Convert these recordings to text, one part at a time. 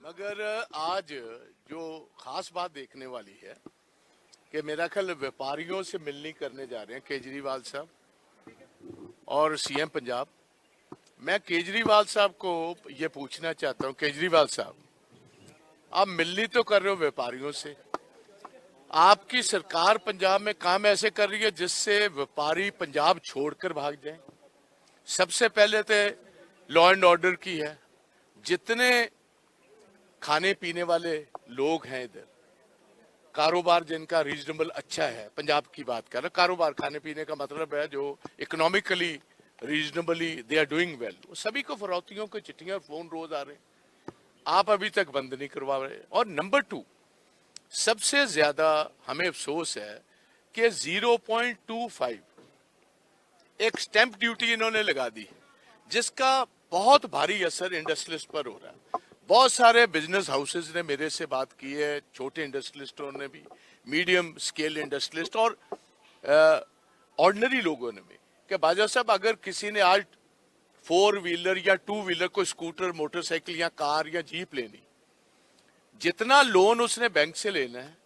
मगर आज जो खास बात देखने वाली है कि मेरा ख्याल व्यापारियों से मिलनी करने जा रहे हैं केजरीवाल साहब और सीएम पंजाब। मैं केजरीवाल साहब को ये पूछना चाहता हूँ, केजरीवाल साहब, आप मिलनी तो कर रहे हो व्यापारियों से। आपकी सरकार पंजाब में काम ऐसे कर रही है जिससे व्यापारी पंजाब छोड़कर भाग जाएँ। सबसे पहले तो लॉ एंड ऑर्डर की है। जितने खाने पीने वाले लोग हैं इधर। कारोबार जिनका रीजनेबल अच्छा है, पंजाब की बात कर रहे। कारोबार खाने पीने का मतलब है जो economically reasonably they are doing well सभी को फरौतियों को चिट्ठियाँ और फ़ोन रोज आ रहे हैं। आप अभी तक बंद नहीं करवा रहे और नंबर टू सबसे ज़्यादा हमें अफसोस है कि 0.25 एक स्टैंप ड्यूटी इन्होंने लगा दी, जिसका बहुत भारी असर इंडस्ट्रियलिस्ट पर हो रहा है। बहुत सारे बिज़नेस हाउसेज ने मेरे से बात की है, छोटे इंडस्ट्रियलिस्टों ने भी मीडियम स्केल इंडस्ट्रियलिस्ट और ऑर्डनरी लोगों ने भी। कि बाजा साहब, अगर किसी ने आज फोर व्हीलर या टू व्हीलर को स्कूटर मोटरसाइकिल या कार या जीप लेनी, जितना लोन उसने बैंक से लेना है,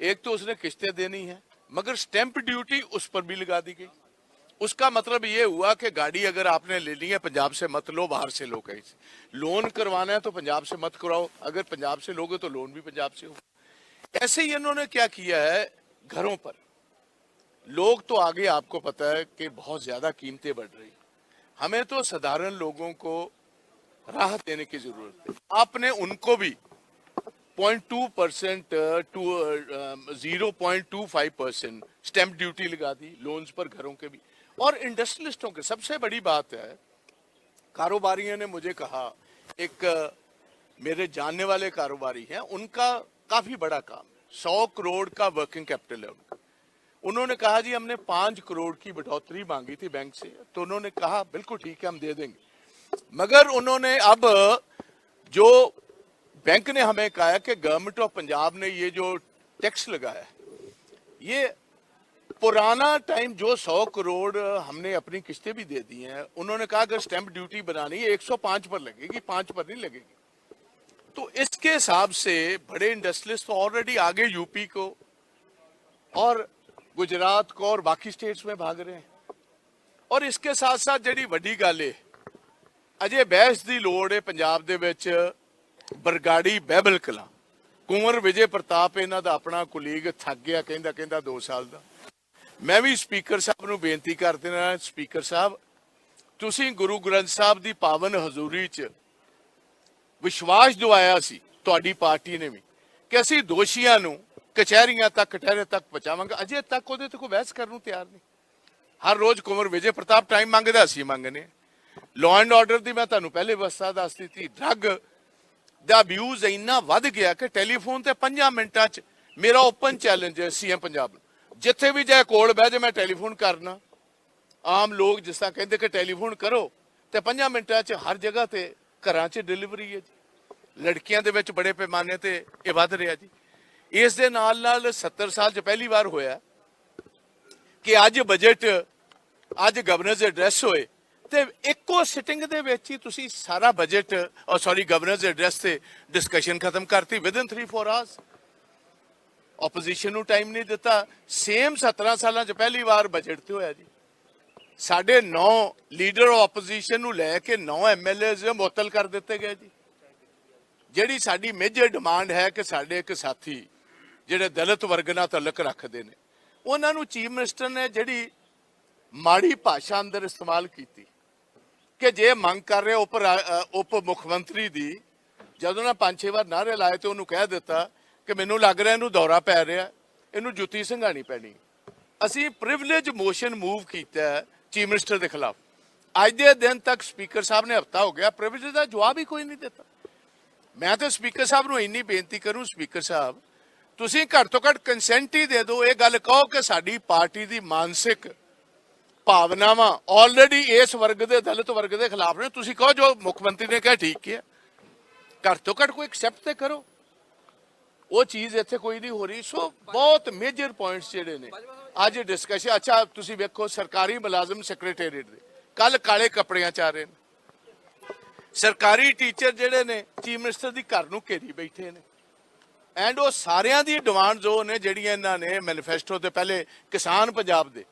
एक तो उसने किस्तें देनी है, मगर स्टैंप ड्यूटी उस पर भी लगा दी गई। उसका मतलब ये हुआ कि गाड़ी अगर आपने लेनी है, पंजाब से मत लो, बाहर से लो कहीं से। लोन करवाना है तो पंजाब से मत कराओ। अगर पंजाब से लोगे तो लोन भी पंजाब से हो ऐसे ही इन्होंने क्या किया है? घरों पर। लोग तो आगे आपको पता है कि बहुत ज़्यादा कीमतें बढ़ रही हमें तो साधारण लोगों को राहत देने की ज़रूरत है। आपने उनको भी 0.2 percent to zero point two five percent stamp duty लगा दी लोन्स पर, घरों के भी। और इंडस्ट्रियलिस्टों के, सबसे बड़ी बात है, कारोबारियों ने मुझे कहा, एक, मेरे जानने वाले कारोबारी हैं, उनका काफ़ी बड़ा काम सौ करोड़ का वर्किंग कैपिटल है उनका। उन्होंने कहा, जी, हमने पाँच करोड़ की बढ़ोतरी मांगी थी बैंक से। तो उन्होंने कहा, बिल्कुल ठीक है, हम दे देंगे। मगर उन्होंने अब, जो बैंक ने हमें कहा कि गवर्नमेंट ऑफ़ पंजाब ने ये जो टैक्स लगाया ये पुराना टाइम जो सौ करोड़ हमने अपनी किस्तें भी दे दी हैं उन्होंने कहा अगर स्टैंप ड्यूटी बनानी है 105 पर लगेगी पांच पर नहीं लगेगी तो इसके हिसाब से बड़े इंडस्ट्रियलिस्ट तो ऑलरेडी आगे यूपी को और गुजरात को और बाकी स्टेट्स में भाग रहे हैं ਔਰ ਇਸਕੇ ਸਾਥ ਸਾਥ ਜਿਹੜੀ ਵੱਡੀ ਗੱਲ ਏ ਅਜੇ ਬਹਿਸ ਦੀ ਲੋੜ ਏ ਪੰਜਾਬ ਦੇ ਵਿੱਚ ਬਰਗਾੜੀ ਬਹਿਬਲ ਕਲਾ ਕੁੰਵਰ ਵਿਜੇ ਪ੍ਰਤਾਪ ਇਹਨਾਂ ਦਾ ਆਪਣਾ ਕੁਲੀਗ ਥੱਕ ਗਿਆ ਕਹਿੰਦਾ ਕਹਿੰਦਾ 2 ਸਾਲ ਦਾ ਮੈਂ ਵੀ ਸਪੀਕਰ ਸਾਹਿਬ ਨੂੰ ਬੇਨਤੀ ਕਰ ਦੇਣਾ ਸਪੀਕਰ ਸਾਹਿਬ, ਤੁਸੀਂ ਗੁਰੂ ਗ੍ਰੰਥ ਸਾਹਿਬ ਦੀ ਪਾਵਨ ਹਜ਼ੂਰੀ 'ਚ ਵਿਸ਼ਵਾਸ ਦਿਵਾਇਆ ਸੀ, ਤੁਹਾਡੀ ਪਾਰਟੀ ਨੇ ਵੀ, ਕਿ ਅਸੀਂ ਦੋਸ਼ੀਆਂ ਨੂੰ ਕਚਹਿਰੀਆਂ ਤੱਕ ਕਟਹਿਰੇ ਤੱਕ ਪਹੁੰਚਾਵਾਂਗੇ। ਅਜੇ ਤੱਕ ਉਹਦੇ ਤੇ ਕੋਈ ਬਹਿਸ ਕਰਨ ਨੂੰ ਤਿਆਰ ਨਹੀਂ। ਹਰ ਰੋਜ਼ ਕੁਮਰ ਵਿਜੇ ਪ੍ਰਤਾਪ ਟਾਈਮ ਮੰਗਦਾ ਸੀ, ਮੰਗਨੇ। ਲਾਅ ਐਂਡ ਆਰਡਰ ਦੀ ਮੈਂ ਤੁਹਾਨੂੰ ਪਹਿਲੇ ਵਸਤਾ ਦੱਸ ਦਿੱਤੀ ਡਰੱਗ ਦਾ ਅਬਿਊਜ਼ ਇੰਨਾ ਵੱਧ ਗਿਆ ਕਿ ਟੈਲੀਫੋਨ ਤੇ 5 ਮਿੰਟਾਂ 'ਚ ਮੇਰਾ ਓਪਨ ਚੈਲੰਜ ਹੈ ਸੀਐਮ ਪੰਜਾਬ ਨੂੰ। ਜਿੱਥੇ ਵੀ ਜਾਏ ਕੋਲ ਬਹਿ ਜਾ ਮੈਂ ਟੈਲੀਫੋਨ ਕਰਨਾ। ਆਮ ਲੋਕ ਜਿਸ ਤਰ੍ਹਾਂ ਕਹਿੰਦੇ ਕਿ ਟੈਲੀਫੋਨ ਕਰੋ, ਤੇ 5 ਮਿੰਟਾਂ 'ਚ ਹਰ ਜਗ੍ਹਾ ਤੇ ਘਰਾਂ 'ਚ ਡਿਲੀਵਰੀ ਹੈ ਜੀ। ਲੜਕੀਆਂ ਦੇ ਵਿੱਚ ਬੜੇ ਪੈਮਾਨੇ ਤੇ ਇਹ ਵੱਧ ਰਿਹਾ ਜੀ। ਇਸ ਦੇ ਨਾਲ ਨਾਲ 70 ਸਾਲ 'ਚ ਪਹਿਲੀ ਵਾਰ ਹੋਇਆ ਕਿ ਅੱਜ ਬਜਟ ਅੱਜ ਗਵਰਨਰਸ ਐਡਰੈਸ ਹੋਏ। ਤੇ ਇੱਕੋ ਸਿਟਿੰਗ ਦੇ ਵਿੱਚ ਹੀ ਤੁਸੀਂ ਸਾਰਾ ਬਜਟ ਔਰ ਸੌਰੀ ਗਵਰਨਰਸ ਐਡਰੈਸ ਤੇ ਡਿਸਕਸ਼ਨ ਖਤਮ ਕਰਤੀ ਵਿਦਨ 3-4 ਆਵਰਸ ਆਪੋਜੀਸ਼ਨ ਨੂੰ ਟਾਈਮ ਨਹੀਂ ਦਿੱਤਾ। ਸੇਮ 17 ਸਾਲਾਂ 'ਚ ਪਹਿਲੀ ਵਾਰ ਬਜਟ ਤੇ ਹੋਇਆ ਜੀ। ਸਾਡੇ 9 ਲੀਡਰ ਆਪੋਜੀਸ਼ਨ ਨੂੰ ਲੈ ਕੇ 9 ਐਮਐਲਏਜ਼ ਮੁਅੱਤਲ ਕਰ ਦਿੱਤੇ ਗਏ ਜੀ। ਜਿਹੜੀ ਸਾਡੀ ਮੇਜਰ ਡਿਮਾਂਡ ਹੈ ਕਿ ਸਾਡੇ ਇੱਕ ਸਾਥੀ ਜਿਹੜੇ ਦਲਿਤ ਵਰਗ ਨਾਲ ਤਲਕ ਰੱਖਦੇ ਨੇ। ਉਹਨਾਂ ਨੂੰ ਚੀਫ ਮਿਨਿਸਟਰ ਨੇ ਜਿਹੜੀ ਮਾੜੀ ਭਾਸ਼ਾ ਅੰਦਰ ਇਸਤੇਮਾਲ ਕੀਤੀ ਕਿ ਜੇ ਮੰਗ ਕਰ ਰਹੇ ਉਪ ਰਾ- ਉਪ ਮੁੱਖ ਮੰਤਰੀ ਦੀ, ਜਦੋਂ ਨਾ ਪੰਜ ਛੇ ਵਾਰ ਨਾਰੇ ਲਾਏ ਤੇ ਉਹਨੂੰ ਕਹਿ ਦਿੱਤਾ ਕਿ ਮੈਨੂੰ ਲੱਗ ਰਿਹਾ ਇਹਨੂੰ ਦੌਰਾ ਪੈ ਰਿਹਾ ਇਹਨੂੰ ਜੁੱਤੀ ਸੰਘਾਣੀ ਪੈਣੀ ਅਸੀਂ ਪ੍ਰਿਵਿਲੇਜ ਮੋਸ਼ਨ ਮੂਵ ਕੀਤਾ ਚੀਫ ਮਿਨਿਸਟਰ ਦੇ ਖਿਲਾਫ। ਅੱਜ ਦੇ ਦਿਨ ਤੱਕ ਸਪੀਕਰ ਸਾਹਿਬ ਨੇ ਹਫਤਾ ਹੋ ਗਿਆ ਪ੍ਰਿਵਿਲੇਜ ਦਾ ਜਵਾਬ ਹੀ ਕੋਈ ਨਹੀਂ ਦਿੱਤਾ। ਮੈਂ ਤਾਂ ਸਪੀਕਰ ਸਾਹਿਬ ਨੂੰ ਇੰਨੀ ਬੇਨਤੀ ਕਰੂੰ, ਸਪੀਕਰ ਸਾਹਿਬ, ਤੁਸੀਂ ਘੱਟ ਤੋਂ ਘੱਟ ਕੰਸੈਂਟ ਹੀ ਦੇ ਦਿਓ, ਇਹ ਗੱਲ ਕਹੋ ਕਿ ਸਾਡੀ ਪਾਰਟੀ ਦੀ ਮਾਨਸਿਕ ਭਾਵਨਾਵਾਂ ਆਲਰੇਡੀ ਇਸ ਵਰਗ ਦੇ, ਦਲਿਤ ਵਰਗ ਦੇ ਖਿਲਾਫ ਨੇ। ਤੁਸੀਂ ਕਹੋ ਜੋ ਮੁੱਖ ਮੰਤਰੀ ਨੇ ਕਿਹਾ, ਠੀਕ ਹੈ ਘੱਟ ਤੋਂ ਘੱਟ ਕੋਈ ਐਕਸੈਪਟ ਤੇ ਕਰੋ। ਉਹ ਚੀਜ਼ ਇੱਥੇ ਕੋਈ ਨਹੀਂ ਹੋ ਰਹੀ। ਸੋ ਬਹੁਤ ਮੇਜਰ ਪੁਆਇੰਟਸ ਜਿਹੜੇ ਨੇ। ਅੱਜ ਡਿਸਕਸ਼ਨ ਅੱਛਾ, ਤੁਸੀਂ ਵੇਖੋ, ਸਰਕਾਰੀ ਮੁਲਾਜ਼ਮ ਸੈਕਟਰੀਏਟ ਦੇ। ਕੱਲ ਕਾਲੇ ਕੱਪੜਿਆਂ ਚ ਆ ਰਹੇ ਨੇ। ਸਰਕਾਰੀ ਟੀਚਰ ਜਿਹੜੇ ਨੇ ਚੀਫ ਮਿਨਿਸਟਰ ਦੀ ਘਰ ਨੂੰ ਘੇਰੀ ਬੈਠੇ ਨੇ। ਐਂਡ ਉਹ ਸਾਰਿਆਂ ਦੀ ਡਿਮਾਂਡ ਜੋ ਨੇ ਜਿਹੜੀਆਂ ਇਹਨਾਂ ਨੇ ਮੈਨੀਫੈਸਟੋ ਤੇ ਪਹਿਲੇ ਕਿਸਾਨ ਪੰਜਾਬ ਦੇ।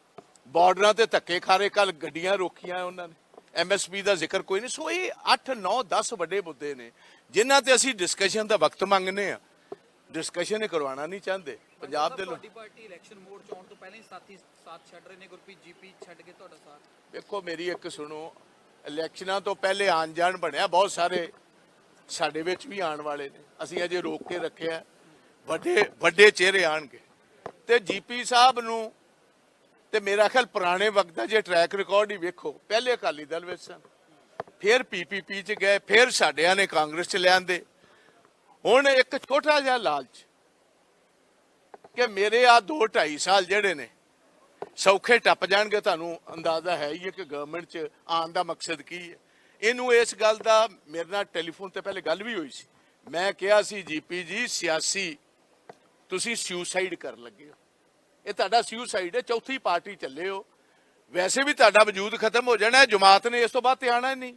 ਬਾਰਡਰਾਂ ਤੇ ਧੱਕੇ ਖਾਰੇ ਕੱਲ ਗੱਡੀਆਂ ਰੋਕੀਆਂ ਉਹਨਾਂ ਨੇ। ਐਮਐਸਪੀ ਦਾ ਜ਼ਿਕਰ ਕੋਈ ਨਹੀਂ। ਸੋ ਇਹ 8 9 10 ਵੱਡੇ ਮੁੱਦੇ ਨੇ, ਜਿਨ੍ਹਾਂ ਤੇ ਅਸੀਂ ਡਿਸਕਸ਼ਨ ਦਾ ਵਕਤ ਮੰਗਨੇ ਆ ਡਿਸਕਸ਼ਨ ਇਹ ਕਰਵਾਉਣਾ ਨਹੀਂ ਚਾਹੁੰਦੇ। ਪੰਜਾਬ ਦੇ ਲੋਕ ਪਾਰਟੀ ਇਲੈਕਸ਼ਨ ਮੋਡ ਚ ਆਉਣ ਤੋਂ ਪਹਿਲਾਂ ਹੀ ਸਾਥੀ ਸਾਥ ਛੱਡ ਰਹੇ ਨੇ ਗੁਰਪ੍ਰੀਤ ਜੀਪੀ ਛੱਡ ਕੇ ਤੁਹਾਡਾ ਸਾਥ? ਵੇਖੋ ਮੇਰੀ ਇੱਕ ਸੁਣੋ ਇਲੈਕਸ਼ਨਾਂ ਤੋਂ ਪਹਿਲੇ ਆਣ ਜਾਣ ਬਣਿਆ ਬਹੁਤ ਸਾਰੇ ਸਾਡੇ ਵਿੱਚ ਵੀ ਆਉਣ ਵਾਲੇ ਨੇ। ਅਸੀਂ ਅਜੇ ਰੋਕ ਕੇ ਰੱਖਿਆ ਵੱਡੇ ਵੱਡੇ ਚਿਹਰੇ ਆਣਗੇ ਤੇ ਜੀਪੀ ਸਾਹਿਬ ਨੂੰ ਤੇ ਮੇਰਾ ਖਿਆਲ ਪੁਰਾਣੇ ਵਕਤ ਦਾ ਜੇ ਟਰੈਕ ਰਿਕਾਰਡ ਹੀ ਵੇਖੋ ਪਹਿਲੇ ਅਕਾਲੀ ਦਲ ਵਿੱਚ ਸਨ। ਫਿਰ ਪੀਪੀਪੀ ਚ ਗਏ ਫਿਰ ਸਾਡਿਆਂ ਨੇ ਕਾਂਗਰਸ ਚ ਲਿਆਂਦੇ। ਹੁਣ ਇੱਕ ਛੋਟਾ ਜਿਹਾ ਲਾਲਚ ਕਿ ਮੇਰੇ ਆ 2 2.5 ਸਾਲ ਜਿਹੜੇ ਨੇ, ਸੌਖੇ ਟੱਪ ਜਾਣਗੇ, ਤੁਹਾਨੂੰ ਅੰਦਾਜ਼ਾ ਹੈ ਹੀ ਹੈ ਕਿ ਗਵਰਨਮੈਂਟ 'ਚ ਆਉਣ ਦਾ ਮਕਸਦ ਕੀ ਹੈ। ਇਹਨੂੰ ਇਸ ਗੱਲ ਦਾ ਮੇਰੇ ਨਾਲ ਟੈਲੀਫੋਨ ਤੇ ਪਹਿਲੇ ਗੱਲ ਵੀ ਹੋਈ ਸੀ। ਮੈਂ ਕਿਹਾ ਸੀ ਜੀਪੀ ਜੀ, ਸਿਆਸੀ, ਤੁਸੀਂ ਸੁਸਾਈਡ ਕਰਨ ਲੱਗੇ ਹੋ। ਇਹ ਤੁਹਾਡਾ ਸੁਸਾਈਡ ਹੈ, ਚੌਥੀ ਪਾਰਟੀ ਚੱਲੇ ਹੋ। ਵੈਸੇ ਵੀ ਤੁਹਾਡਾ ਵਜੂਦ ਖਤਮ ਹੋ ਜਾਣਾ ਜਮਾਤ ਨੇ ਇਸ ਤੋਂ ਬਾਅਦ ਤੇ ਆਣਾ ਹੀ ਨਹੀਂ।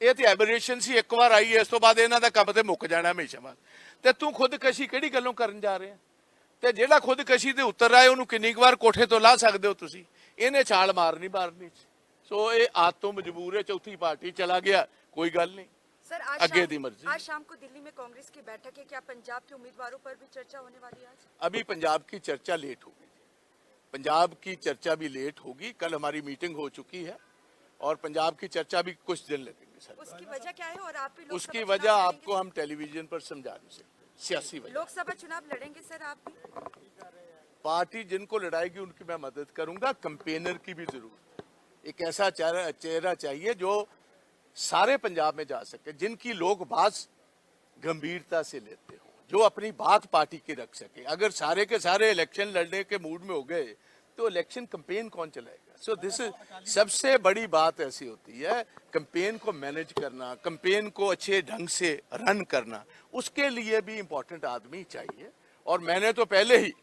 ਇਹ ਤੇ ਐਬਰੇਸ਼ਨ ਸੀ ਇੱਕ ਵਾਰ ਆਈ ਹੈ, ਇਸ ਤੋਂ ਬਾਅਦ ਇਹਨਾਂ ਦਾ ਕੰਮ ਤੇ ਮੁੱਕ ਜਾਣਾ ਹਮੇਸ਼ਾ ਬਾਅਦ ਤੇ ਤੂੰ ਖੁਦਕਸ਼ੀ ਕਿਹੜੀ ਗੱਲੋਂ ਕਰਨ ਜਾ ਰਿਹਾ ਤੇ ਜਿਹੜਾ ਖੁਦਕਸ਼ੀ ਦੇ ਉੱਤਰ ਆਏ ਉਹਨੂੰ ਕਿੰਨੀ ਕੁ ਵਾਰ ਕੋਠੇ ਤੋਂ ਲਾ ਸਕਦੇ ਹੋ ਤੁਸੀਂ ਇਹਨੇ ਛਾਲ ਮਾਰਨੀ ਮਾਰਨੀ ਸੋ ਇਹ ਆਤ ਤੋਂ ਮਜਬੂਰ ਹੈ ਚੌਥੀ ਪਾਰਟੀ ਚਲਾ ਗਿਆ ਕੋਈ ਗੱਲ ਨਹੀਂ सर आज आगे शाम- दी मर्जी। आज शाम को दिल्ली में कांग्रेस की बैठक है क्या पंजाब के उम्मीदवारों पर भी चर्चा होने वाली है आज अभी पंजाब की चर्चा लेट होगी पंजाब की चर्चा भी लेट होगी कल हमारी मीटिंग हो चुकी है और पंजाब की चर्चा भी कुछ दिन लगेंगे सर उसकी वजह क्या है और आप उसकी वजह आपको हम टेलीविज़न पर समझा नहीं सकते सियासी वजह। लोकसभा चुनाव लड़ेंगे सर आप पार्टी जिनको लड़ाएगी उनकी मैं मदद करूँगा कंपेनर की भी ज़रूरत एक ऐसा चेहरा चेहरा चाहिए जो सारे पंजाब में जा सके जिनकी लोग बात गंभीरता से लेते हो जो अपनी बात पार्टी की रख सके। अगर सारे के सारे इलेक्शन लड़ने के मूड में हो गए तो इलेक्शन कंपेन कौन चलाएगा? सो दिस सबसे बड़ी बात ऐसी होती है कंपेन को मैनेज करना कंपेन को अच्छे ढंग से रन करना, उसके लिए भी इम्पोर्टेंट आदमी चाहिए। और मैंने तो पहले ही,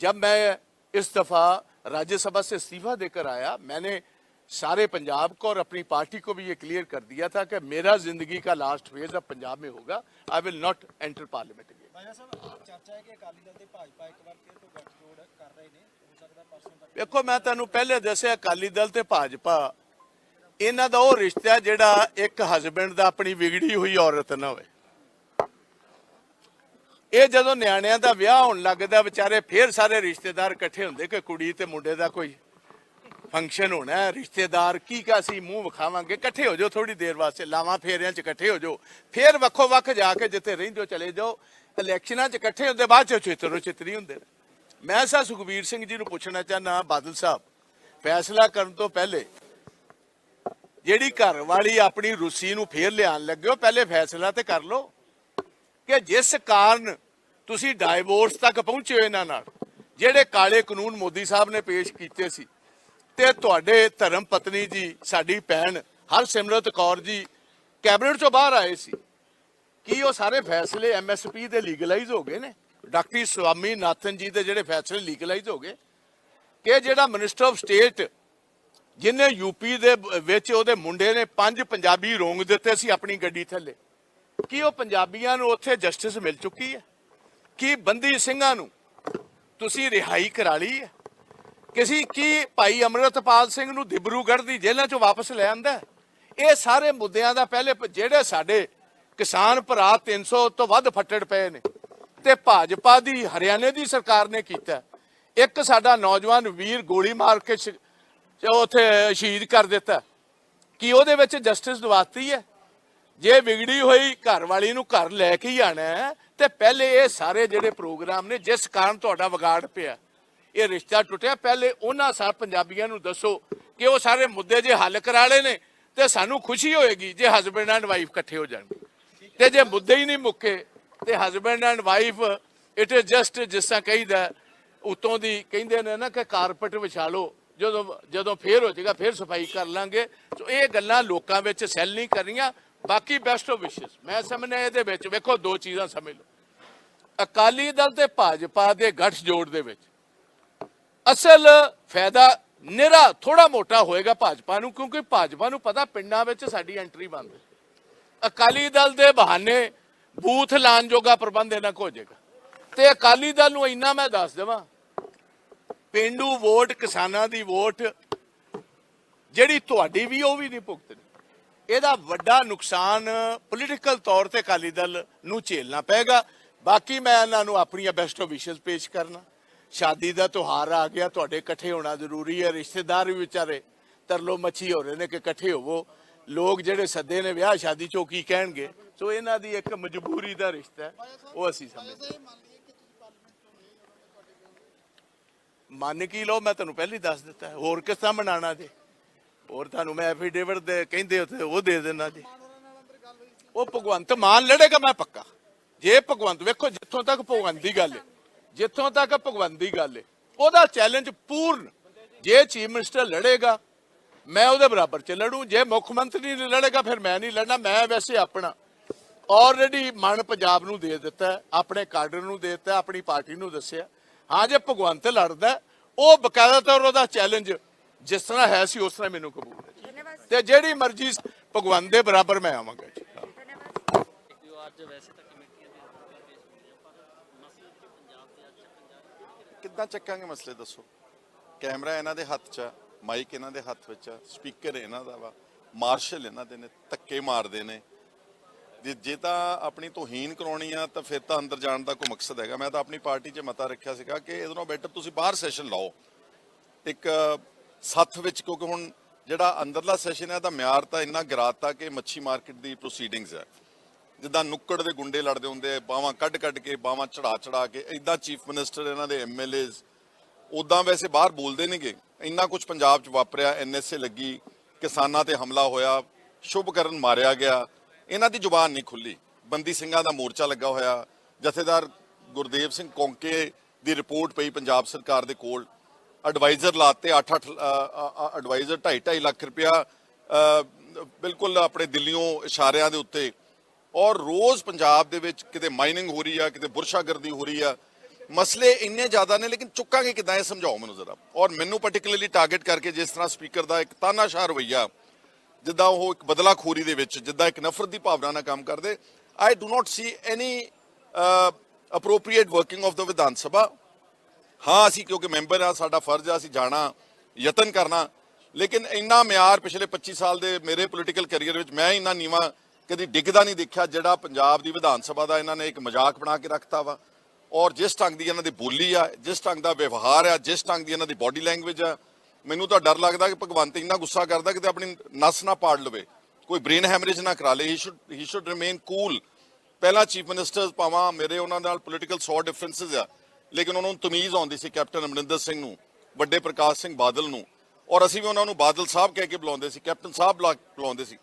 जब मैं इस दफ़ा राज्यसभा से इस्तीफा देकर आया, मैंने सारे पंजाब को और अपनी पार्टी को भी ये क्लियर कर दिया था कि मेरा जिंदगी का लास्ट फेज अब पंजाब में होगा I will not enter parliament again ਬਾਜਾ ਸਾਹਿਬ ਚਰਚਾ ਹੈ ਕਿ ਅਕਾਲੀ ਦਲ ਤੇ ਭਾਜਪਾ ਇੱਕ ਵਾਰ ਫਿਰ ਤੋਂ ਗੱਠਜੋੜ ਕਰ ਰਹੇ ਨੇ ਹੋ ਸਕਦਾ ਪਰਸੋਂ ਤੱਕ ਵੇਖੋ ਮੈਂ ਤੁਹਾਨੂੰ ਪਹਿਲੇ ਦੱਸਿਆ ਅਕਾਲੀ ਦਲ ਤੇ ਭਾਜਪਾ ਇਹਨਾਂ ਦਾ ਉਹ ਰਿਸ਼ਤਾ ਜਿਹੜਾ ਇੱਕ ਹਸਬੰਡ ਦਾ ਆਪਣੀ ਵਿਗੜੀ ਹੋਈ ਔਰਤ ਨਾਲ ਹੋਵੇ ਇਹ ਜਦੋਂ ਨਿਆਣਿਆਂ ਦਾ ਵਿਆਹ ਹੋਣ ਲੱਗਦਾ ਵਿਚਾਰੇ ਫੇਰ ਸਾਰੇ ਰਿਸ਼ਤੇਦਾਰ ਇਕੱਠੇ ਹੁੰਦੇ ਕਿ ਕੁੜੀ ਤੇ ਮੁੰਡੇ ਦਾ ਕੋਈ ਫੰਕਸ਼ਨ ਹੋਣਾ ਹੈ, ਰਿਸ਼ਤੇਦਾਰ ਕੀ ਕਾ ਸੀ ਮੂੰਹ ਵਿਖਾਵਾਂਗੇ? ਇਕੱਠੇ ਹੋ ਜਾਓ ਥੋੜੀ ਦੇਰ ਵਾਸਤੇ, ਲਾਵਾਂ ਫੇਰਿਆਂ 'ਚ ਇਕੱਠੇ ਹੋ ਜਾਓ। ਫੇਰ ਵੱਖੋ ਵੱਖ ਜਾ ਕੇ ਜਿੱਥੇ ਰਹਿੰਦੇ ਹੋ ਚਲੇ ਜਾਓ। ਇਲੈਕਸ਼ਨਾਂ 'ਚ ਇਕੱਠੇ ਹੁੰਦੇ, ਬਾਅਦ 'ਚ ਚਿੱਤਰੋ ਚਿੱਤਰੀ ਹੁੰਦੇ ਨੇ। ਮੈਂ ਸਾ ਸੁਖਬੀਰ ਸਿੰਘ ਜੀ ਨੂੰ ਪੁੱਛਣਾ ਚਾਹਨਾ ਬਾਦਲ ਸਾਹਿਬ, ਫੈਸਲਾ ਕਰਨ ਤੋਂ ਪਹਿਲੇ ਜਿਹੜੀ ਘਰ ਵਾਲੀ ਆਪਣੀ ਰੁੱਸੀ ਨੂੰ ਫੇਰ ਲਿਆਣ ਲੱਗੇ ਹੋ, ਪਹਿਲੇ ਫੈਸਲਾ ਤੇ ਕਰ ਲਓ ਕਿ ਜਿਸ ਕਾਰਨ ਤੁਸੀਂ ਡਾਈਵੋਰਸ ਤੱਕ ਪਹੁੰਚੇ ਹੋ ਇਹਨਾਂ ਨਾਲ, ਜਿਹੜੇ ਕਾਲੇ ਕਾਨੂੰਨ ਮੋਦੀ ਸਾਹਿਬ ਨੇ ਪੇਸ਼ ਕੀਤੇ ਸੀ ਤੇ ਤੁਹਾਡੇ ਧਰਮ ਪਤਨੀ ਜੀ, ਸਾਡੀ ਭੈਣ ਹਰਸਿਮਰਤ ਕੌਰ ਜੀ ਕੈਬਨਿਟ ਚੋਂ ਬਾਹਰ ਆਏ ਸੀ। ਕੀ ਉਹ ਸਾਰੇ ਫੈਸਲੇ ਐਮਐਸਪੀ ਦੇ ਲੀਗਲਾਈਜ਼ ਹੋ ਗਏ ਨੇ? ਡਾਕਟਰ ਸਵਾਮੀ ਨਾਥਨ ਜੀ ਦੇ ਜਿਹੜੇ ਫੈਸਲੇ ਲੀਗਲਾਈਜ਼ ਹੋ ਗਏ ਕਿ ਜਿਹੜਾ ਮਿਨਿਸਟਰ ਆਫ ਸਟੇਟ ਜਿਹਨੇ ਯੂਪੀ ਦੇ ਵਿੱਚ ਉਹਦੇ ਮੁੰਡੇ ਨੇ ਪੰਜ ਪੰਜਾਬੀ ਰੋਂਗ ਦਿੱਤੇ ਸੀ ਆਪਣੀ ਗੱਡੀ ਥੱਲੇ। ਕੀ ਉਹ ਪੰਜਾਬੀਆਂ ਨੂੰ ਉੱਥੇ ਜਸਟਿਸ ਮਿਲ ਚੁੱਕੀ ਹੈ? ਕੀ ਬੰਦੀ ਸਿੰਘਾਂ ਨੂੰ ਤੁਸੀਂ ਰਿਹਾਈ ਕਰਾ ਲਈ ਹੈ? ਕਿਸੇ ਕੀ ਭਾਈ ਅਮਰਤਪਾਲ ਸਿੰਘ ਨੂੰ ਦਿਬਰੂਗੜ੍ਹ ਦੀ ਜੇਲ੍ਹਾਂ ਚੋਂ ਵਾਪਸ ਲੈ ਆਂਦਾ ਇਹ ਸਾਰੇ ਮੁੱਦਿਆਂ ਦਾ ਪਹਿਲੇ ਜਿਹੜੇ ਸਾਡੇ ਕਿਸਾਨ ਭਰਾ 300 ਤੋਂ ਵੱਧ ਫੱਟੜ ਪਏ ਨੇ ਤੇ ਭਾਜਪਾ ਦੀ, ਹਰਿਆਣੇ ਦੀ ਸਰਕਾਰ ਨੇ ਕੀਤਾ ਇੱਕ ਸਾਡਾ ਨੌਜਵਾਨ ਵੀਰ ਗੋਲੀ ਮਾਰ ਕੇ ਸ਼- ਉੱਥੇ ਸ਼ਹੀਦ ਕਰ ਦਿੱਤਾ ਕੀ ਉਹਦੇ ਵਿੱਚ ਜਸਟਿਸ ਦਵਾਤੀ ਹੈ? ਜੇ ਵਿਗੜੀ ਹੋਈ ਘਰ ਵਾਲੀ ਨੂੰ ਘਰ ਲੈ ਕੇ ਹੀ ਆਣਾ ਹੈ, ਤੇ ਪਹਿਲੇ ਇਹ ਸਾਰੇ ਜਿਹੜੇ ਪ੍ਰੋਗਰਾਮ ਨੇ, ਜਿਸ ਕਾਰਨ ਤੁਹਾਡਾ ਵਿਗਾੜ ਪਿਆ ਇਹ ਰਿਸ਼ਤਾ ਟੁੱਟਿਆ। ਪਹਿਲੇ ਉਹਨਾਂ ਸਾਰੇ ਪੰਜਾਬੀਆਂ ਨੂੰ ਦੱਸੋ ਕਿ ਉਹ ਸਾਰੇ ਮੁੱਦੇ ਜੇ ਹੱਲ ਕਰਾ ਲਏ ਨੇ ਤੇ ਸਾਨੂੰ ਖੁਸ਼ੀ ਹੋਏਗੀ ਜੇ ਹਸਬੰਡ ਐਂਡ ਵਾਈਫ ਇਕੱਠੇ ਹੋ ਜਾਣਗੇ ਤੇ ਜੇ ਮੁੱਦੇ ਹੀ ਨਹੀਂ ਮੁੱਕੇ ਤੇ husband and wife it is just ਜਿਸ ਤਰ੍ਹਾਂ ਕਹੀਦਾ, ਉਤੋਂ ਦੀ ਕਹਿੰਦੇ ਨੇ ਨਾ ਕਿ ਕਾਰਪਟ ਵਿਛਾ ਲਓ ਜਦੋਂ ਜਦੋਂ ਫੇਰ ਹੋ ਜਾਏਗਾ, ਫੇਰ ਸਫ਼ਾਈ ਕਰ ਲਾਂਗੇ। ਸੋ ਇਹ ਗੱਲਾਂ ਲੋਕਾਂ ਵਿੱਚ ਸੈੱਲ ਨਹੀਂ ਕਰਨੀਆਂ ਬਾਕੀ ਬੈਸਟ ਆਫ ਵਿਸ਼ੇਸ ਮੈਂ ਸਮਝਣਾ ਇਹਦੇ ਵਿੱਚ। ਵੇਖੋ, ਦੋ ਚੀਜ਼ਾਂ ਸਮਝ ਲਓ। ਅਕਾਲੀ ਦਲ ਤੇ ਭਾਜਪਾ ਦੇ ਗੱਠਜੋੜ ਦੇ ਵਿੱਚ। ਅਸਲ ਫਾਇਦਾ ਨਿਰਾ ਥੋੜਾ ਮੋਟਾ ਹੋਏਗਾ ਭਾਜਪਾ ਨੂੰ, ਕਿਉਂਕਿ ਭਾਜਪਾ ਨੂੰ ਪਤਾ ਪਿੰਡਾਂ ਵਿੱਚ ਸਾਡੀ ਐਂਟਰੀ ਬੰਦ ਅਕਾਲੀ ਦਲ ਦੇ ਬਹਾਨੇ ਬੂਥ ਲਾਣ ਜੋਗਾ ਪ੍ਰਬੰਧ ਇਹਨਾਂ ਕੋ ਹੋ ਜਾਏਗਾ। ਤੇ ਅਕਾਲੀ ਦਲ ਨੂੰ ਇੰਨਾ ਮੈਂ ਦੱਸ ਦੇਵਾਂ, ਪਿੰਡੂ ਵੋਟ, ਕਿਸਾਨਾਂ ਦੀ ਵੋਟ, ਜਿਹੜੀ ਤੁਹਾਡੀ ਵੀ, ਉਹ ਵੀ ਨਹੀਂ ਭੁਗਤਣੀ। ਇਹਦਾ ਵੱਡਾ ਨੁਕਸਾਨ ਪੋਲੀਟੀਕਲ ਤੌਰ ਤੇ ਅਕਾਲੀ ਦਲ ਨੂੰ ਝੇਲਣਾ ਪਏਗਾ। ਬਾਕੀ ਮੈਂ ਇਹਨਾਂ ਨੂੰ ਆਪਣੀਆਂ ਬੈਸਟ ਵਿਸ਼ੇਸ ਪੇਸ਼ ਕਰਨਾ। ਸ਼ਾਦੀ ਦਾ ਤਿਉਹਾਰ ਆ ਗਿਆ, ਤੁਹਾਡੇ ਇਕੱਠੇ ਹੋਣਾ ਜ਼ਰੂਰੀ ਹੈ, ਰਿਸ਼ਤੇਦਾਰ ਵੀ ਵਿਚਾਰੇ ਤਰਲੋ ਮੱਛੀ ਹੋ ਰਹੇ ਨੇ ਕਿ ਇਕੱਠੇ ਹੋਵੋ। ਲੋਕ ਜਿਹੜੇ ਸੱਦੇ ਨੇ ਵਿਆਹ ਸ਼ਾਦੀ ਚੋਂ ਕੀ ਕਹਿਣਗੇ? ਸੋ ਇਹਨਾਂ ਦੀ ਇੱਕ ਮਜਬੂਰੀ ਦਾ ਰਿਸ਼ਤਾ ਹੈ, ਉਹ ਅਸੀਂ ਸਮਝਦੇ ਮੰਨ ਕੀ ਲਓ, ਮੈਂ ਤੁਹਾਨੂੰ ਪਹਿਲੀ ਦੱਸ ਦਿੱਤਾ ਹੋਰ ਕਿਸ ਤਰ੍ਹਾਂ ਮਨਾਣਾ ਜੀ? ਹੋਰ ਤੁਹਾਨੂੰ ਮੈਂ ਐਫੀਡੇਵਿਟ ਦੇ ਕਹਿੰਦੇ ਉੱਥੇ, ਉਹ ਦੇ ਦੇਣਾ ਜੀ। ਉਹ ਭਗਵੰਤ ਮਾਨ ਲੜੇਗਾ, ਮੈਂ ਪੱਕਾ। ਜੇ ਭਗਵੰਤ, ਵੇਖੋ ਜਿੱਥੋਂ ਤੱਕ ਭਗਵੰਤ ਦੀ ਗੱਲ ਹੈ। ਜਿੱਥੋਂ ਤੱਕ ਭਗਵੰਤ ਦੀ ਗੱਲ ਹੈ ਉਹਦਾ ਚੈਲੰਜ ਪੂਰਨ। ਜੇ ਚੀਫ ਮਿਨਿਸਟਰ ਲੜੇਗਾ ਮੈਂ ਉਹਦੇ ਬਰਾਬਰ ਚ ਲੜੂ। ਜੇ ਮੁੱਖ ਮੰਤਰੀ ਨਹੀਂ ਲੜੇਗਾ ਫਿਰ ਮੈਂ ਨਹੀਂ ਲੜਨਾ ਮੈਂ ਵੈਸੇ ਆਪਣਾ ਆਲਰੇਡੀ ਮਨ ਪੰਜਾਬ ਨੂੰ ਦੇ ਦਿੱਤਾ ਆਪਣੇ ਕਾਡਰ ਨੂੰ ਦੇ ਦਿੱਤਾ ਆਪਣੀ ਪਾਰਟੀ ਨੂੰ ਦੱਸਿਆ। ਹਾਂ ਜੇ ਭਗਵੰਤ ਲੜਦਾ ਉਹ ਬਕਾਇਦਾ ਤੌਰ ਉਹਦਾ ਚੈਲੰਜ ਜਿਸ ਤਰ੍ਹਾਂ ਹੈ ਸੀ ਉਸ ਤਰ੍ਹਾਂ ਮੈਨੂੰ ਕਬੂਲ ਤੇ ਜਿਹੜੀ ਮਰਜ਼ੀ ਭਗਵੰਤ ਦੇ ਬਰਾਬਰ ਮੈਂ ਆਵਾਂਗਾ ਜੀ। ਧੰਨਵਾਦ। ਕਿੱਦਾਂ ਚੱਕਾਂਗੇ ਮਸਲੇ ਦੱਸੋ? ਕੈਮਰਾ ਇਹਨਾਂ ਦੇ ਹੱਥ 'ਚ ਆ, ਮਾਈਕ ਇਹਨਾਂ ਦੇ ਹੱਥ ਵਿੱਚ ਆ, ਸਪੀਕਰ ਇਹਨਾਂ ਦਾ ਵਾ, ਮਾਰਸ਼ਲ ਇਹਨਾਂ ਦੇ ਨੇ, ਧੱਕੇ ਮਾਰਦੇ ਨੇ। ਜੇ ਜੇ ਤਾਂ ਆਪਣੀ ਤੋਹੀਨ ਕਰਾਉਣੀ ਆ ਤਾਂ ਫਿਰ ਤਾਂ ਅੰਦਰ ਜਾਣ ਦਾ ਕੋਈ ਮਕਸਦ ਹੈਗਾ। ਮੈਂ ਤਾਂ ਆਪਣੀ ਪਾਰਟੀ 'ਚ ਮਤਾ ਰੱਖਿਆ ਸੀਗਾ ਕਿ ਇਹਦੇ ਨਾਲੋਂ ਬੈਟਰ ਤੁਸੀਂ ਬਾਹਰ ਸੈਸ਼ਨ ਲਾਓ। ਇੱਕ, ਸੱਥ ਵਿੱਚ ਕਿਉਂਕਿ ਹੁਣ ਜਿਹੜਾ ਅੰਦਰਲਾ ਸੈਸ਼ਨ ਹੈ ਤਾਂ ਮਿਆਰ ਤਾਂ ਇੰਨਾ ਗਿਰਾਤਾ ਕਿ ਮੱਛੀ ਮਾਰਕੀਟ ਦੀ ਪ੍ਰੋਸੀਡਿੰਗਸ ਹੈ। ਜਿੱਦਾਂ ਨੁੱਕੜ ਦੇ ਗੁੰਡੇ ਲੜਦੇ ਹੁੰਦੇ ਆ ਕੱਢ ਕੱਢ ਕੇ, ਬਾਹਾਂ ਚੜਾ ਚੜਾ ਕੇ ਇਦਾਂ ਚੀਫ ਮਿਨਿਸਟਰ ਇਹਨਾਂ ਦੇ ਐਮਐਲਏਜ਼ ਉਦਾਂ ਵੈਸੇ ਬਾਹਰ ਬੋਲਦੇ ਨਹੀਂਗੇ। ਇੰਨਾ ਕੁਝ ਪੰਜਾਬ 'ਚ ਵਾਪਰਿਆ ਐਨਐਸਏ ਲੱਗੀ, ਕਿਸਾਨਾਂ ਤੇ ਹਮਲਾ ਹੋਇਆ, ਸ਼ੁਭਕਰਨ ਮਾਰਿਆ ਗਿਆ। ਇਹਨਾਂ ਦੀ ਜ਼ੁਬਾਨ ਨਹੀਂ ਖੁੱਲੀ। ਬੰਦੀ ਸਿੰਘਾਂ ਦਾ ਮੋਰਚਾ ਲੱਗਾ ਹੋਇਆ। ਜਥੇਦਾਰ ਗੁਰਦੇਵ ਸਿੰਘ ਕੌਂਕੇ ਦੀ ਰਿਪੋਰਟ ਪਈ ਪੰਜਾਬ ਸਰਕਾਰ ਦੇ ਕੋਲ। ਐਡਵਾਈਜ਼ਰ ਲਾਤੇ 8-8 ਐਡਵਾਈਜ਼ਰ 2.5 ਲੱਖ ਰੁਪਇਆ ਬਿਲਕੁਲ ਆਪਣੇ ਦਿੱਲੀੋਂ ਇਸ਼ਾਰਿਆਂ ਦੇ ਉੱਤੇ ਔਰ ਰੋਜ਼ ਪੰਜਾਬ ਦੇ ਵਿੱਚ ਕਿਤੇ ਮਾਈਨਿੰਗ ਹੋ ਰਹੀ ਆ, ਕਿਤੇ ਬੁਰਸ਼ਾਗਰਦੀ ਹੋ ਰਹੀ ਆ। ਮਸਲੇ ਇੰਨੇ ਜ਼ਿਆਦਾ ਨੇ, ਲੇਕਿਨ ਚੁੱਕਾਂਗੇ ਕਿਦਾਂ, ਇਹ ਸਮਝਾਓ ਮੈਨੂੰ ਜ਼ਰਾ। ਔਰ ਮੈਨੂੰ ਪਾਰਟਿਕੂਲਰਲੀ ਟਾਰਗੇਟ ਕਰਕੇ ਜਿਸ ਤਰ੍ਹਾਂ ਸਪੀਕਰ ਦਾ ਇੱਕ ਤਾਨਾਸ਼ਾਹ ਰਵਈਆ, ਜਿੱਦਾਂ ਉਹ ਇੱਕ ਬਦਲਾਖੋਰੀ ਦੇ ਵਿੱਚ, ਜਿੱਦਾਂ ਇੱਕ ਨਫ਼ਰਤ ਦੀ ਭਾਵਨਾ ਨਾਲ ਕੰਮ ਕਰਦੇ I do not see any appropriate working of the Vidhan Sabha ਹਾਂ, ਅਸੀਂ ਕਿਉਂਕਿ ਮੈਂਬਰ ਆ, ਸਾਡਾ ਫਰਜ਼ ਆ, ਅਸੀਂ ਜਾਣਾ, ਯਤਨ ਕਰਨਾ। ਲੇਕਿਨ ਇੰਨਾ ਮਿਆਰ ਪਿਛਲੇ 25 ਸਾਲ ਦੇ ਮੇਰੇ ਪੋਲੀਟੀਕਲ ਕੈਰੀਅਰ ਵਿੱਚ ਮੈਂ ਇੰਨਾ ਨੀਵਾ ਕਦੀ ਡਿੱਗਦਾ ਨਹੀਂ ਦੇਖਿਆ ਜਿਹੜਾ ਪੰਜਾਬ ਦੀ ਵਿਧਾਨ ਸਭਾ ਦਾ ਇਹਨਾਂ ਨੇ ਇੱਕ ਮਜ਼ਾਕ ਬਣਾ ਕੇ ਰੱਖਤਾ ਵਾ। ਔਰ ਜਿਸ ਢੰਗ ਦੀ ਇਹਨਾਂ ਦੀ ਬੋਲੀ ਆ, ਜਿਸ ਢੰਗ ਦਾ ਵਿਵਹਾਰ ਆ, ਜਿਸ ਢੰਗ ਦੀ ਇਹਨਾਂ ਦੀ ਬਾਡੀ ਲੈਂਗੁਏਜ ਆ, ਮੈਨੂੰ ਤਾਂ ਡਰ ਲੱਗਦਾ ਕਿ ਭਗਵੰਤ ਇੰਨਾ ਗੁੱਸਾ ਕਰਦਾ ਕਿ ਤੇ ਆਪਣੀ ਨਸ ਨਾ ਪਾੜ ਲਵੇ। ਕੋਈ ਬ੍ਰੇਨ ਹੈਮਰੇਜ ਨਾ ਕਰਾ ਲੇ he should he should remain cool ਪਹਿਲਾ ਚੀਫ ਮਿਨਿਸਟਰ ਪਾਵਾਂ ਮੇਰੇ ਉਹਨਾਂ ਨਾਲ ਪੋਲੀਟੀਕਲ ਸੌ ਡਿਫਰੈਂਸਸ ਆ, ਲੇਕਿਨ ਉਹਨਾਂ ਨੂੰ ਤਮੀਜ਼ ਆਉਂਦੀ ਸੀ ਕੈਪਟਨ ਅਮਰਿੰਦਰ ਸਿੰਘ ਨੂੰ, ਵੱਡੇ ਪ੍ਰਕਾਸ਼ ਸਿੰਘ ਬਾਦਲ ਨੂੰ। ਔਰ ਅਸੀਂ ਵੀ ਉਹਨਾਂ ਨੂੰ ਬਾਦਲ ਸਾਹਿਬ ਕਹਿ ਕੇ ਬੁਲਾਉਂਦੇ ਸੀ, ਕੈਪਟਨ ਸਾਹਿਬ ਬੁਲਾ, ਬੁਲਾਉਂਦੇ ਸੀ।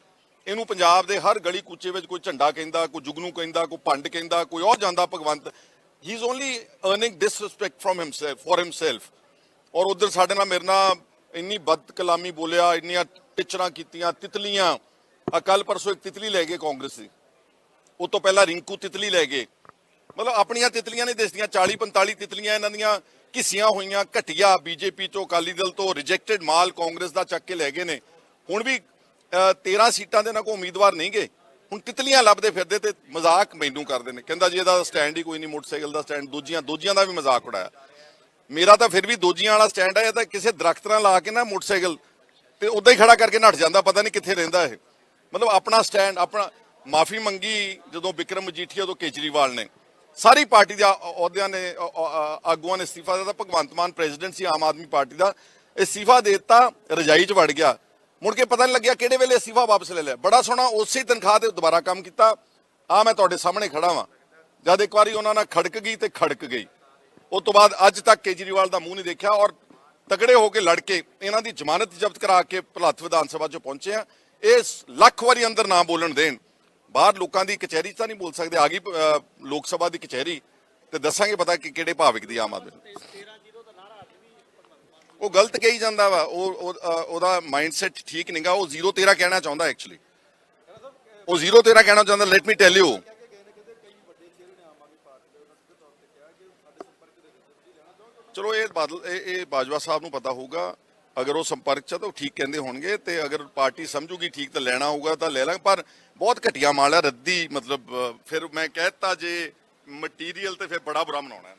ਇਹਨੂੰ ਪੰਜਾਬ ਦੇ ਹਰ ਗਲੀ ਕੂਚੇ ਵਿੱਚ ਕੋਈ ਝੰਡਾ ਕਹਿੰਦਾ, ਕੋਈ ਜੁਗਨੂ ਕਹਿੰਦਾ, ਕੋਈ ਭੰਡ ਕਹਿੰਦਾ, ਕੋਈ ਉਹ ਜਾਂਦਾ Bhagwant. He is only earning disrespect from himself for himself ਔਰ ਉਧਰ ਸਾਡੇ ਨਾਲ ਮੇਰੇ ਨਾਲ ਇੰਨੀ ਬਦਕਲਾਮੀ ਬੋਲਿਆ, ਇੰਨੀਆਂ ਟਿਚਰਾਂ ਕੀਤੀਆਂ, ਤਿਤਲੀਆਂ। ਅਕਲ ਪਰਸੋਂ ਇੱਕ ਤਿਤਲੀ ਲੈ ਗਏ ਕਾਂਗਰਸ ਦੀ। ਉਹ ਤੋਂ ਪਹਿਲਾਂ ਰਿੰਕੂ ਤਿਤਲੀ ਲੈ ਗਏ। ਮਤਲਬ ਆਪਣੀਆਂ ਤਿਤਲੀਆਂ ਨਹੀਂ ਦਿਸਦੀਆਂ 40 45 ਤਿਤਲੀਆਂ ਇਹਨਾਂ ਦੀਆਂ ਘਿਸੀਆਂ ਹੋਈਆਂ, ਘਟੀਆ। ਬੀਜੇਪੀ ਤੋਂ, ਅਕਾਲੀ ਦਲ ਤੋਂ ਰਿਜੈਕਟਡ ਮਾਲ ਕਾਂਗਰਸ ਦਾ ਚੱਕ ਕੇ ਲੈ ਗਏ ਨੇ। ਹੁਣ ਵੀ 13 ਸੀਟਾਂ ਦੇ ਨਾਲ ਕੋਈ ਉਮੀਦਵਾਰ ਨਹੀਂ ਗਏ। ਹੁਣ ਤਿਤਲੀਆਂ ਲੱਭਦੇ ਫਿਰਦੇ ਤੇ ਮਜ਼ਾਕ ਮੈਨੂੰ ਕਰਦੇ ਨੇ। ਕਹਿੰਦਾ ਜੀ, ਇਹਦਾ ਸਟੈਂਡ ਹੀ ਕੋਈ ਨਹੀਂ, ਮੋਟਰਸਾਈਕਲ ਦਾ ਸਟੈਂਡ ਦੂਜੀਆਂ ਦੂਜੀਆਂ ਦਾ ਵੀ ਮਜ਼ਾਕ ਉਡਾਇਆ। ਮੇਰਾ ਤਾਂ ਫਿਰ ਵੀ ਦੂਜੀਆਂ ਵਾਲਾ ਸਟੈਂਡ ਹੈ ਇਹ ਤਾਂ ਕਿਸੇ ਦਰਖਤ ਨਾਲ ਲਾ ਕੇ ਨਾ ਮੋਟਰਸਾਈਕਲ ਤੇ ਉਦਾਂ ਹੀ ਖੜਾ ਕਰਕੇ ਨੱਠ ਜਾਂਦਾ, ਪਤਾ ਨਹੀਂ ਕਿੱਥੇ ਰਹਿੰਦਾ ਇਹ। ਮਤਲਬ ਆਪਣਾ ਸਟੈਂਡ ਆਪਣਾ ਮਾਫੀ ਮੰਗੀ ਜਦੋਂ ਵਿਕਰਮ ਮਜੀਠੀਆ ਤੋਂ ਕੇਜਰੀਵਾਲ ਨੇ। ਸਾਰੀ ਪਾਰਟੀ ਦੇ ਅਹੁਦਿਆਂ ਨੇ ਆਗੂਆਂ ਨੇ ਅਸਤੀਫਾ ਦਿੱਤਾ, ਭਗਵੰਤ ਮਾਨ ਪ੍ਰੈਜ਼ੀਡੈਂਟ ਸੀ, ਆਮ ਆਦਮੀ ਪਾਰਟੀ ਦਾ। ਅਸਤੀਫਾ ਦੇ ਦਿੱਤਾ, ਰਜਾਈ 'ਚ ਵੜ ਗਿਆ। ਮੁੜ ਕੇ ਪਤਾ ਨਹੀਂ ਲੱਗਿਆ ਕਿਹੜੇ ਵੇਲੇ ਅਸਤੀਫਾ ਵਾਪਸ ਲੈ ਲਿਆ। ਬੜਾ ਸੋਹਣਾ ਉਸੇ ਤਨਖਾਹ ਤੇ ਦੁਬਾਰਾ ਕੰਮ ਕੀਤਾ। ਆ ਮੈਂ ਤੁਹਾਡੇ ਸਾਹਮਣੇ ਖੜਾ ਵਾਂ। ਜਦ ਇੱਕ ਵਾਰੀ ਉਹਨਾਂ ਨਾਲ ਖੜਕ ਗਈ ਤੇ ਖੜਕ ਗਈ। ਉਸ ਤੋਂ ਬਾਅਦ ਅੱਜ ਤੱਕ ਕੇਜਰੀਵਾਲ ਦਾ ਮੂੰਹ ਨਹੀਂ ਦੇਖਿਆ ਔਰ ਤਗੜੇ ਹੋ ਕੇ ਲੜ ਕੇ ਇਹਨਾਂ ਦੀ ਜ਼ਮਾਨਤ ਜ਼ਬਤ ਕਰਾ ਕੇ ਭਲੱਥ ਵਿਧਾਨ ਸਭਾ 'ਚ ਪਹੁੰਚੇ ਆ। ਇਸ ਲੱਖ ਵਾਰੀ ਅੰਦਰ ਨਾ ਬੋਲਣ ਦੇਣ। ਬਾਹਰ ਲੋਕਾਂ ਦੀ ਕਚਹਿਰੀ ਤਾਂ ਨਹੀਂ ਬੋਲ ਸਕਦੇ। ਆ ਗਈ ਲੋਕ ਸਭਾ ਦੀ ਕਚਹਿਰੀ। ਤੇ ਦੱਸਾਂਗੇ ਪਤਾ ਕਿ ਕਿਹੜੇ ਭਾਵਿਕ ਦੀ ਆਮ ਆਦਮੀ ਉਹ ਗਲਤ ਕਹੀ ਜਾਂਦਾ ਵਾ ਉਹ ਉਹ, ਅ, ਉਹਦਾ ਮਾਈਂਡਸੈਟ ਠੀਕ ਨਹੀਂਗਾ ਉਹ 0 13 ਕਹਿਣਾ ਚਾਹੁੰਦਾ ਐਕਚੁਅਲੀ ਉਹ 0 13 ਕਹਿਣਾ ਚਾਹੁੰਦਾ ਲੈਟ ਮੀ ਟੈਲ ਯੂ ਚਲੋ ਇਹ ਬਾਦਲ ਇਹ ਬਾਜਵਾ ਸਾਹਿਬ ਨੂੰ ਪਤਾ ਹੋਊਗਾ। ਅਗਰ ਉਹ ਸੰਪਰਕ ਚ ਤਾਂ ਉਹ ਠੀਕ ਕਹਿੰਦੇ ਹੋਣਗੇ ਤੇ ਅਗਰ ਪਾਰਟੀ ਸਮਝੂਗੀ ਠੀਕ ਤਾਂ ਲੈਣਾ ਹੋਊਗਾ ਤਾਂ ਲੈ ਲਾਂਗੇ। ਪਰ ਬਹੁਤ ਘਟੀਆ ਮਾਲ ਹੈ ਰੱਦੀ ਮਤਲਬ ਫਿਰ ਮੈਂ ਕਹਿਤਾ ਜੇ ਮਟੀਰੀਅਲ ਤੇ ਫਿਰ ਬੜਾ ਬੁਰਾ ਮਨਾਉਣਾ